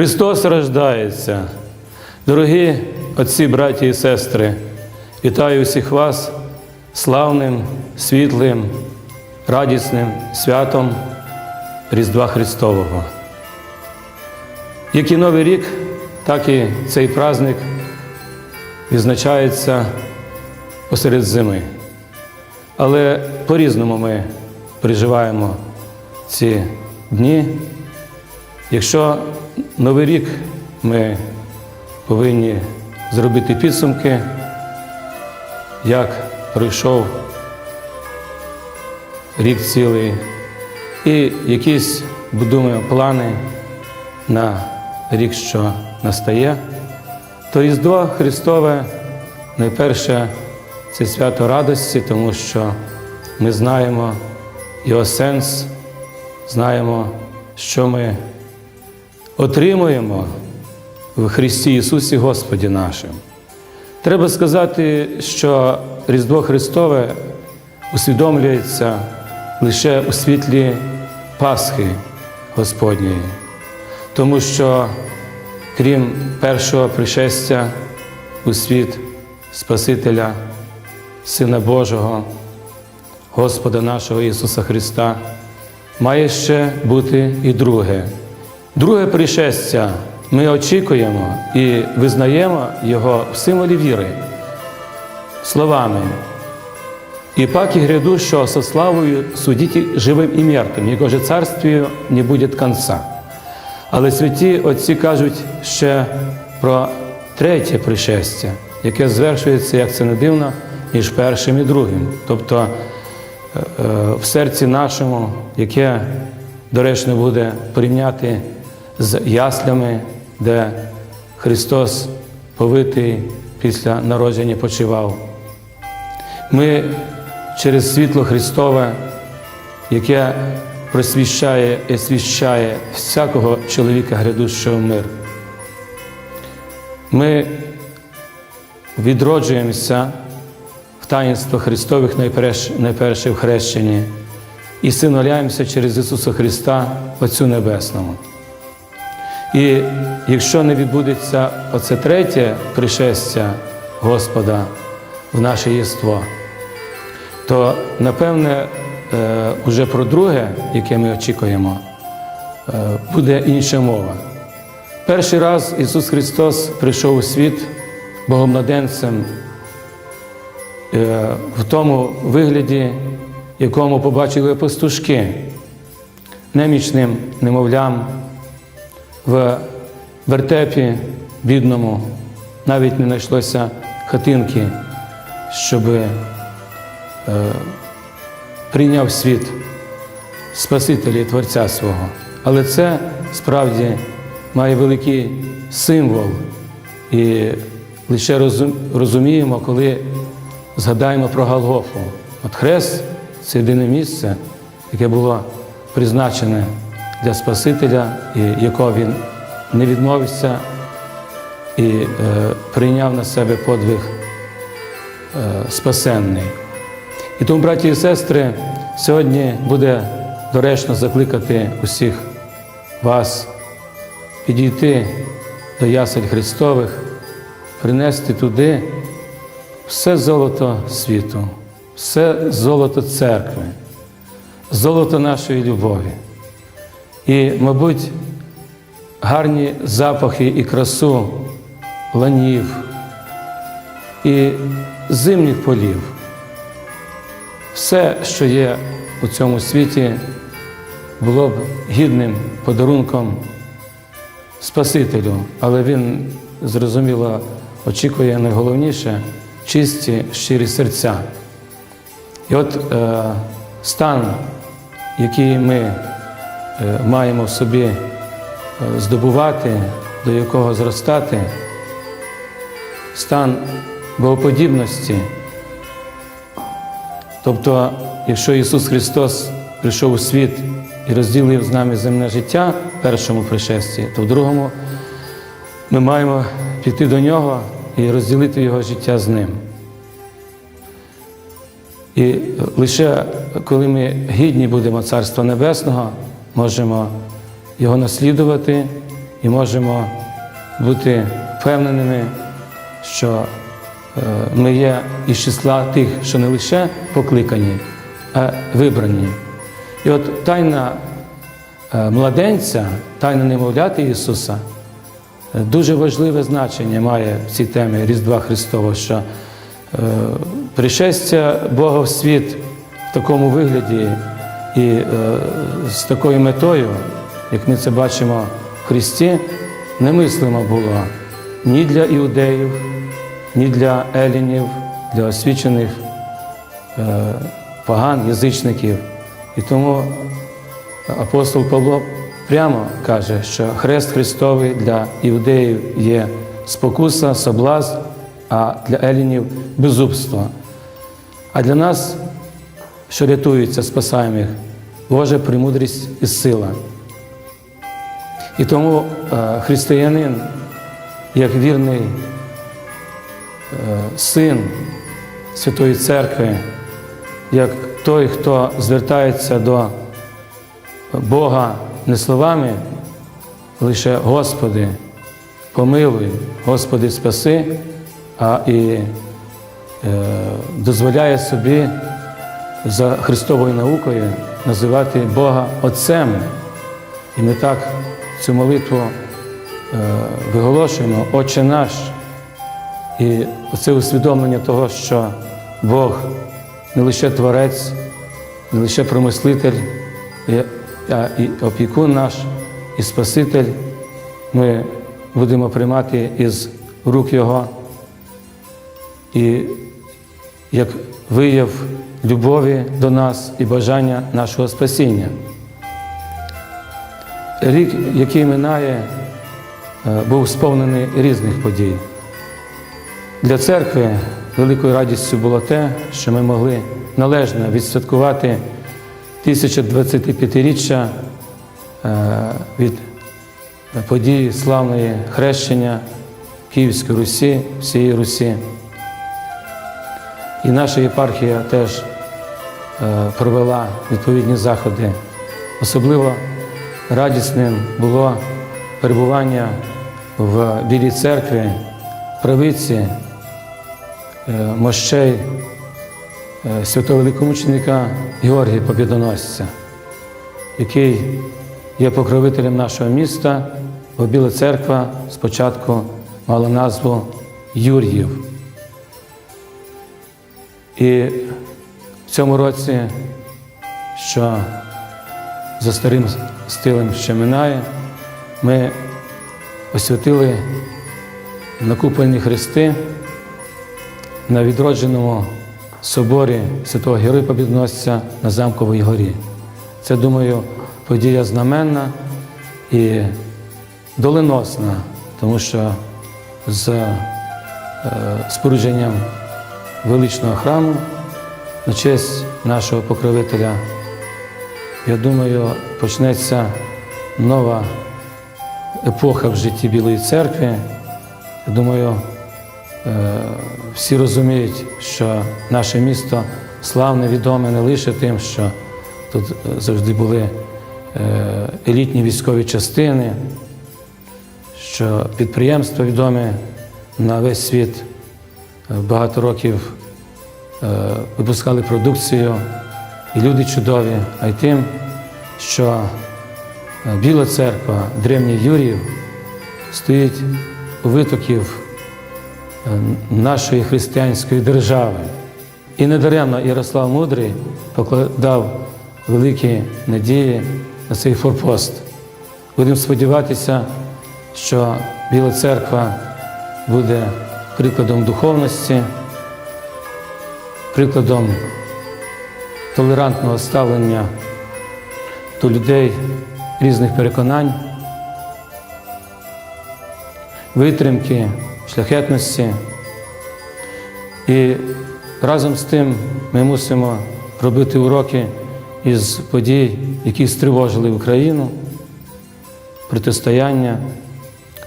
Христос рождається. Дорогі отці, браті і сестри, вітаю всіх вас славним, світлим, радісним святом Різдва Христового. Як і Новий рік, так і цей праздник відзначається посеред зими. Але по-різному ми переживаємо ці дні. Якщо Новий рік ми повинні зробити підсумки, як пройшов рік цілий, і якісь будуємо плани на рік, що настає, то Різдво Христове найперше це свято радості, тому що ми знаємо його сенс, знаємо, що ми отримуємо в Христі Ісусі Господі нашим. Треба сказати, що Різдво Христове усвідомлюється лише у світлі Пасхи Господньої, тому що крім першого пришестя у світ Спасителя, Сина Божого, Господа нашого Ісуса Христа, має ще бути і друге. Друге пришестя ми очікуємо і визнаємо Його в символі віри, словами. І пак і грядущого со славою судите живим і мертвим, Його же царствію не буде конца. Але святі отці кажуть ще про третє пришестя, яке звершується, як це не дивно, між першим і другим. Тобто е, е, в серці нашому, яке доречно буде порівняти з яслями, де Христос повитий після народження почивав. Ми через світло Христове, яке просвіщає і освіщає всякого чоловіка грядущого в мир. Ми відроджуємося в таїнство Христових найперше, найперше в хрещенні і синоляємося через Ісуса Христа Отцю Небесному. І якщо не відбудеться оце третє пришестя Господа в наше єство, то напевне е, уже про друге, яке ми очікуємо, е, буде інша мова. Перший раз Ісус Христос прийшов у світ богомладенцем е, в тому вигляді, якому побачили пастушки, немічним немовлям в вертепі бідному, навіть не знайшлося хатинки, щоб прийняв світ Спасителя і Творця свого. Але це справді має великий символ. І лише розуміємо, коли згадаємо про Голгофу. От хрест це єдине місце, яке було призначене для Спасителя, якого він не відмовився і е, прийняв на себе подвиг е, спасенний. І тому, браті і сестри, сьогодні буде доречно закликати усіх вас підійти до ясель Христових, принести туди все золото світу, все золото церкви, золото нашої любові. І, мабуть, гарні запахи і красу ланів і зимніх полів. Все, що є у цьому світі, було б гідним подарунком Спасителю, але він зрозуміло очікує найголовніше чисті, щирі серця. І от е, стан, який ми маємо в собі е, здобувати, до якого зростати, стан богоподібності. Тобто, якщо Ісус Христос прийшов у світ і розділив з нами земне життя в першому пришесті, то в другому ми маємо піти до Нього і розділити Його життя з Ним. І лише коли ми гідні будемо Царства Небесного, можемо його наслідувати і можемо бути впевненими, що е, ми є із числа тих, що не лише покликані, а вибрані. І от тайна е, младенця, тайна немовляти Ісуса е, дуже важливе значення має в цій темі Різдва Христового, що пришестя Бога в світ в такому вигляді і е, з такою метою, як ми це бачимо в Христі, немислимо було ні для іудеїв, ні для елінів, для освічених е, поган, язичників. І тому апостол Павло прямо каже, що хрест Христовий для іудеїв є спокуса, соблазн, а для елінів безумство. А для нас, що рятуються, спасаємих, Божа премудрість і сила. І тому е, християнин, як вірний е, син Святої Церкви, як той, хто звертається до Бога не словами, лише Господи, помилуй, Господи, спаси, а і е, дозволяє собі за Христовою наукою називати Бога Отцем. І ми так цю молитву е, виголошуємо, Отче наш. І це усвідомлення того, що Бог не лише Творець, не лише промислитель, а і опікун наш, і Спаситель, ми будемо приймати із рук Його. І як вияв любові до нас і бажання нашого спасіння. Рік, який минає, е, був сповнений різних подій. Для церкви великою радістю було те, що ми могли належно відсвяткувати 1025-річчя е, від події славної хрещення Київської Русі, всієї Русі. І наша єпархія теж е, провела відповідні заходи. Особливо радісним було перебування в Білій церкві, правиці е, мощей е, святого великомученика Георгія Побідоносця, який є покровителем нашого міста, бо Біла церква спочатку мала назву Юр'їв. І в цьому році, що за старим стилем ще минає, ми освятили накуплені хрести на відродженому соборі Святого Героя Побідносця на Замковій горі. Це, думаю, подія знаменна і доленосна, тому що з е, спорудженням величного храму на честь нашого покровителя, я думаю, почнеться нова епоха в житті Білої церкви. Я думаю, е, всі розуміють, що наше місто славне, відоме не лише тим, що тут завжди були е, елітні військові частини, що підприємства відомі на весь світ е, багато років е, випускали продукцію, і люди чудові, а й тим, що е, Біла церква, древній Юрів, стоїть у витоків е, нашої християнської держави. І недаремно Ярослав Мудрий покладав великі надії на цей форпост. Будемо сподіватися, що Біла церква буде прикладом духовності, прикладом толерантного ставлення до людей різних переконань, витримки, шляхетності. І разом з тим ми мусимо робити уроки із подій, які стривожили Україну, протистояння,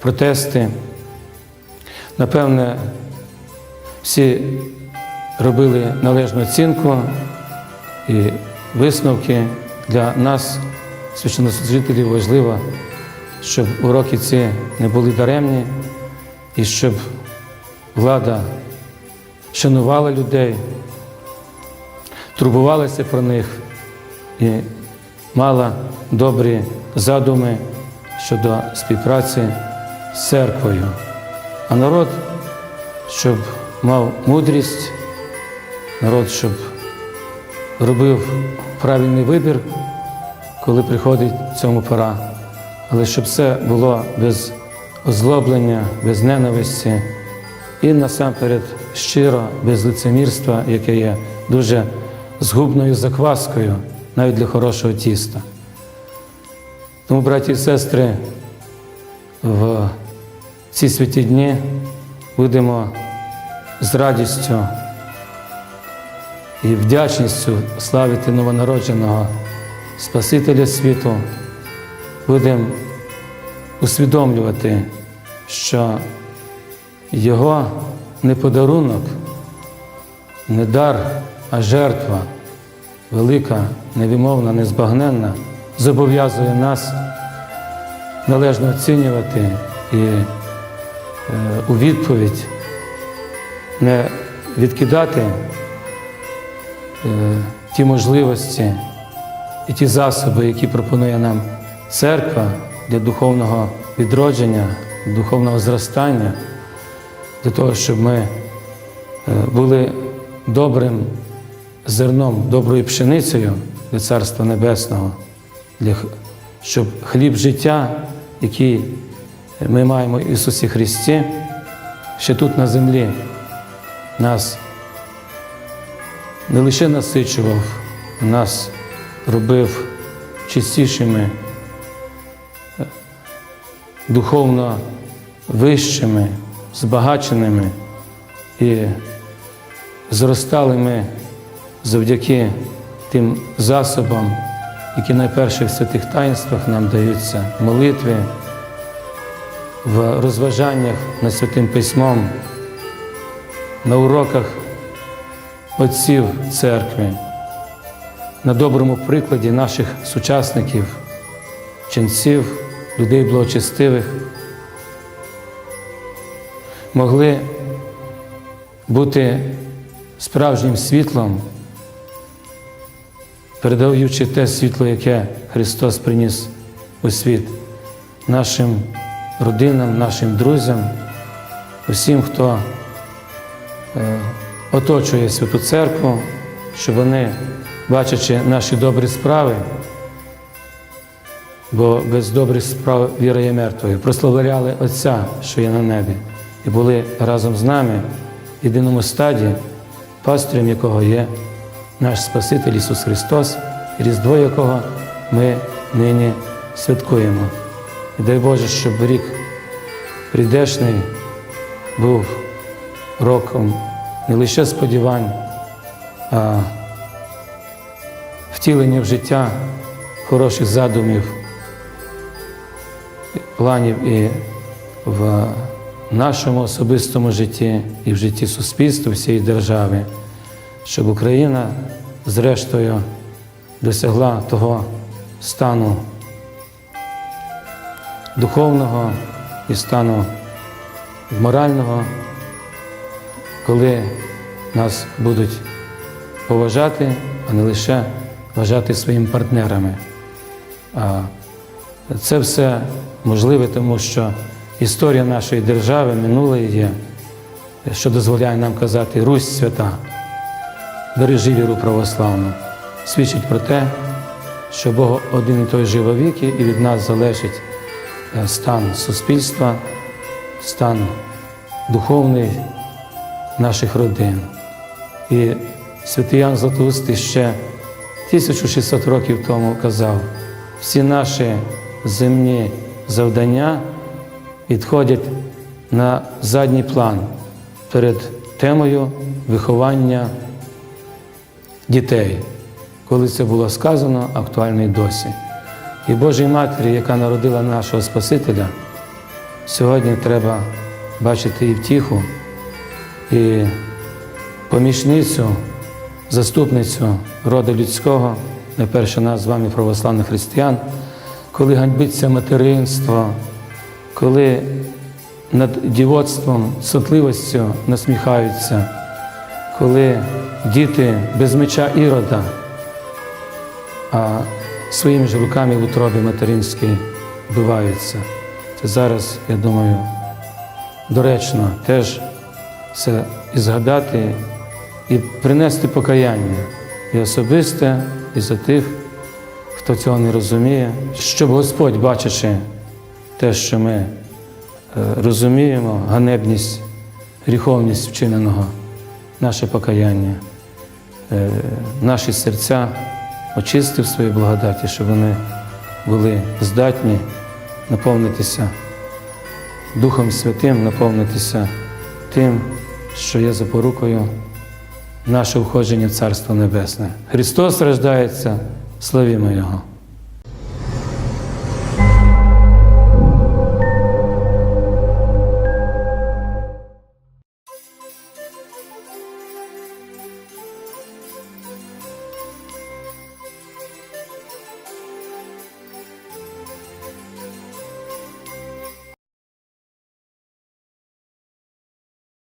протести. Напевне, всі робили належну оцінку і висновки для нас, священнослужителів, важливо щоб уроки ці не були даремні, і щоб влада шанувала людей, турбувалася про них і мала добрі задуми щодо співпраці з церквою. А народ, щоб мав мудрість, народ, щоб робив правильний вибір, коли приходить цьому пора. Але щоб це було без озлоблення, без ненависті і насамперед щиро, без лицемірства, яке є дуже згубною закваскою навіть для хорошого тіста. Тому, браті і сестри, в ці святі дні будемо з радістю і вдячністю славити новонародженого Спасителя світу, будемо усвідомлювати, що Його не подарунок, не дар, а жертва, велика, невимовна, незбагненна, зобов'язує нас належно оцінювати і у відповідь не відкидати е, ті можливості і ті засоби, які пропонує нам церква для духовного відродження, духовного зростання, для того, щоб ми е, були добрим зерном, доброю пшеницею для Царства Небесного, для, щоб хліб життя, який ми маємо Ісусі Христі, ще тут на землі нас не лише насичував, нас робив чистішими, е, духовно вищими, збагаченими і зростали ми завдяки тим засобам, які найперше в святих таїнствах нам даються в молитві, в розважаннях над святим письмом, на уроках отців церкви, на доброму прикладі наших сучасників, ченців, людей благочестивих, могли бути справжнім світлом, передаючи те світло, яке Христос приніс у світ нашим родинам, нашим друзям, усім, хто е, оточує Святу Церкву, щоб вони, бачачи наші добрі справи, бо без добрих справ віра є мертвою, прославляли Отця, що є на небі, і були разом з нами в єдиному стаді, пастирем якого є наш Спаситель Ісус Христос, Різдво якого ми нині святкуємо. І дай Боже, щоб рік прийдешний був роком не лише сподівань, а втілення в життя хороших задумів, планів і в нашому особистому житті, і в житті суспільства всієї держави, щоб Україна зрештою досягла того стану духовного і стану морального, коли нас будуть поважати, а не лише вважати своїми партнерами. Це все можливе, тому що історія нашої держави минуле є, що дозволяє нам казати Русь свята, бережи віру православну, свідчить про те, що Бог один і той же вовіки, і від нас залежить стан суспільства, стан духовний наших родин. І святий Ян Златоустий ще 1600 років тому казав, всі наші земні завдання відходять на задній план перед темою виховання дітей. Коли це було сказано, актуально і досі. І Божій Матері, яка народила нашого Спасителя, сьогодні треба бачити і втіху, і помічницю, заступницю роду людського, найперше нас з вами, православних християн, коли ганьбиться материнство, коли над дівоцтвом, сотливостю насміхаються, коли діти без меча ірода, а своїми ж руками в утробі материнській вбиваються. Це зараз, я думаю, доречно теж це і згадати, і принести покаяння і особисте, і за тих, хто цього не розуміє, щоб Господь, бачачи те, що ми е, розуміємо, ганебність, гріховність вчиненого, наше покаяння, е, наші серця очистив свої благодаті, щоб вони були здатні наповнитися Духом Святим, наповнитися тим, що є запорукою наше входження в Царство Небесне. Христос рождається, славімо Його!